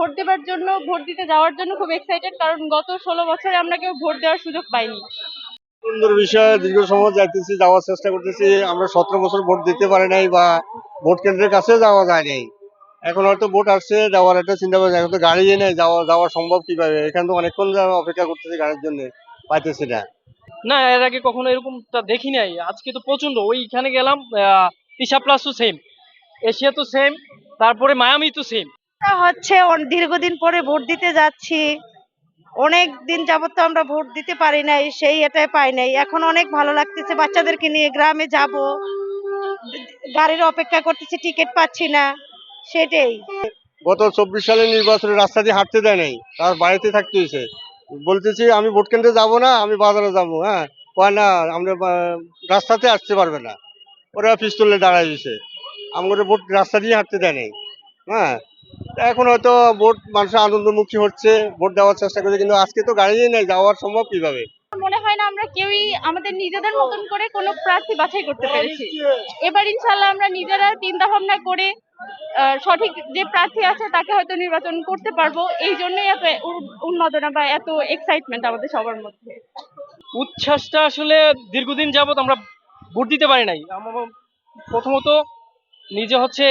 Vote দেওয়ার জন্য vote দিতে যাওয়ার জন্য খুব এক্সাইটেড কারণ গত ষোলো বছরে আমরা কেউ ভোট দেওয়ার সুযোগ পাইনি। সুন্দর বিষয় দীর্ঘ সময় যাইতেছি যাওয়ার চেষ্টা করতেছি। আমরা সতেরো বছর ভোট দিতে পারি নাই বা ভোট কেন্দ্রের কাছে যাওয়া যায় নাই। এখন হয়তো ভোট আসছে যাওয়ার একটা চিন্তা ভাবনা এখন তো গাড়ি নেই যাওয়া যাওয়া সম্ভব কীভাবে? এখানে তো অনেকক্ষণ যাওয়া অপেক্ষা করতেছি গাড়ির জন্য পাইতেছি না। না এর আগে কখনো এরকমটা দেখি নাই। আজকে তো প্রচণ্ড ওইখানে গেলাম ইসা প্লাস তো সেম এশিয়া তো সেম তারপরে মায়ামি তো সেম হচ্ছে দীর্ঘদিন পরে ভোট দিতে যাচ্ছি। অনেক দিন যাবত তো আমরা ভোট দিতে পারি নাই, সেই এটাই পাই নাই। এখন অনেক ভালো লাগতেছে বাচ্চাদেরকে নিয়ে, গ্রামে যাব। গাড়ির অপেক্ষা করতেছি, টিকিট পাচ্ছি না, সেটাই। গত চব্বিশ সালের নির্বাচনে রাস্তা দিয়ে হাঁটতে দেয় নাই, তার বাড়িতে থাকতে হয়েছে। বলতেছি, আমি ভোট কেন্দ্রে যাব না, আমি বাজারে যাব। হ্যাঁ কয়, না, আমরা রাস্তাতে আসতে পারবে না। ওরা পিস্তলে দাঁড়ায় দিয়েছে আমাদের ভোট রাস্তা দিয়ে হাঁটতে দেয় নাই। হ্যাঁ এখন হয়তো ভোট মানুষের আনন্দমুখী হচ্ছে ভোট দেওয়ার চেষ্টা করছে কিন্তু আজকে তো গাড়িই নেই যাওয়ার সম্ভব কীভাবে? মনে হয় না আমরা কেউই আমাদের নিজেদের মতন করে কোনো প্রার্থী বাছাই করতে পেরেছি। এবার ইনশাল্লাহ আমরা নিজেরা চিন্তা ভাবনা করে সঠিক যে প্রার্থী আছে তাকে হয়তো নির্বাচন করতে পারব। এই জন্যই এত উন্মাদনা বা এত এক্সাইটমেন্ট আমাদের সবার মধ্যে। উচ্ছ্বাসটা আসলে দীর্ঘদিন যাবত আমরা ভোট দিতে পারি নাই। প্রথমত নিজে হচ্ছে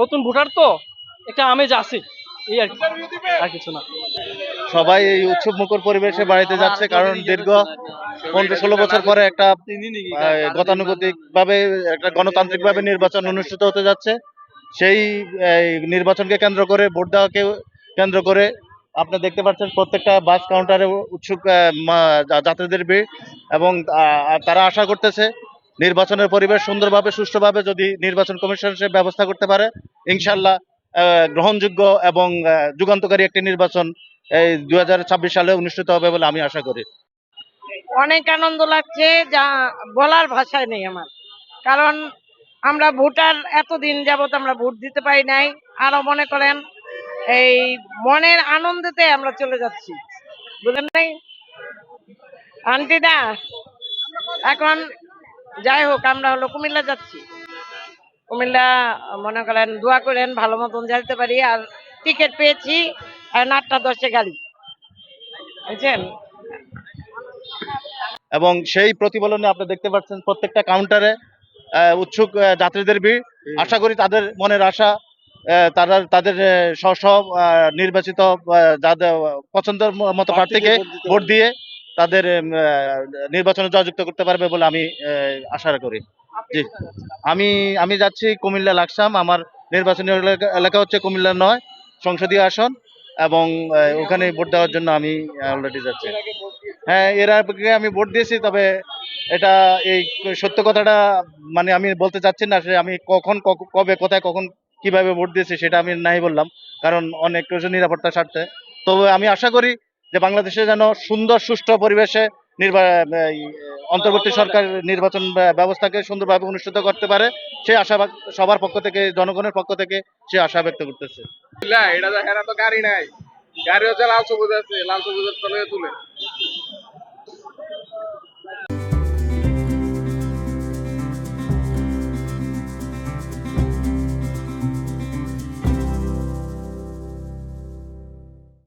নতুন ভোটার তো একটা আমেজ আছে। এই আর আর কিছু না। সবাই এই উৎসব মুখর পরিবেশে বাড়িতে যাচ্ছে কারণ দীর্ঘ পনেরো ষোলো বছর পরে একটা গতানুগতিক ভাবে একটা গণতান্ত্রিক ভাবে নির্বাচন অনুষ্ঠিত হতে যাচ্ছে। সেই নির্বাচনকে কেন্দ্র করে, ভোট দেওয়াকে কেন্দ্র করে আপনি দেখতে পাচ্ছেন প্রত্যেকটা বাস কাউন্টারে উৎসুক যাত্রীদের ভিড় এবং তারা আশা করতেছে নির্বাচনের পরিবেশ সুন্দরভাবে, সুষ্ঠুভাবে যদি নির্বাচন কমিশন সে ব্যবস্থা করতে পারে, ইনশাল্লাহ গ্রহণযোগ্য এবং যুগান্তকারী একটি নির্বাচন এই দু হাজার ছাব্বিশ সালে অনুষ্ঠিত হবে বলে আমি আশা করি। অনেক আনন্দ লাগছে, যা বলার ভাষায় নেই আমার। কারণ আমরা ভোটার এতদিন যাবত আমরা ভোট দিতে পারি নাই। আরও মনে করেন, এই মনের আনন্দেতে আমরা চলে যাচ্ছি। বুঝলেন নাই? আন্টি না এখন যাই হোক, আমরা হলো কুমিল্লা যাচ্ছি। কুমিল্লা মনে করেন দোয়া করেন ভালো মতন যেতে পারি আর টিকিট পেয়েছি আটটা দশে গাড়ি। বুঝছেন? এবং সেই প্রতিফলনে আপনি দেখতে পাচ্ছেন প্রত্যেকটা কাউন্টারে উৎসুক যাত্রীদের ভিড়। আশা করি তাদের মনের আশা আহ, তারা তাদের স্ব নির্বাচিত যাদের পছন্দের মতো প্রার্থীকে ভোট দিয়ে তাদের আহ, নির্বাচনে জয়যুক্ত করতে পারবে বলে আমি আহ, আশা করি। জি। আমি আমি যাচ্ছি কুমিল্লা লাকসাম। আমার নির্বাচনী এলাকা হচ্ছে কুমিল্লা নয় সংসদীয় আসন এবং ওখানে ভোট দেওয়ার জন্য আমি অলরেডি যাচ্ছি। হ্যাঁ এর আগে আমি ভোট দিয়েছি তবে এটা এই সত্য কথাটা মানে আমি বলতে চাচ্ছি না সে আমি কখন কবে কোথায় কখন কীভাবে ভোট দিয়েছি সেটা আমি নাই বললাম। কারণ অনেক কিছু নিরাপত্তা স্বার্থে। তবে আমি আশা করি যে বাংলাদেশে যেন সুন্দর সুষ্ঠু পরিবেশে অন্তর্বর্তী সরকার নির্বাচন ব্য- ব্যবস্থাকে সুন্দরভাবে অনুষ্ঠিত করতে পারে সেই আশা সবার পক্ষ থেকে জনগণের পক্ষ থেকে সে আশা ব্যক্ত করতেছে। না এটা তো গাড়ি নাই। গাড়ি হচ্ছে লাল সবুজ আছে লাল সবুজের তলে তুলে।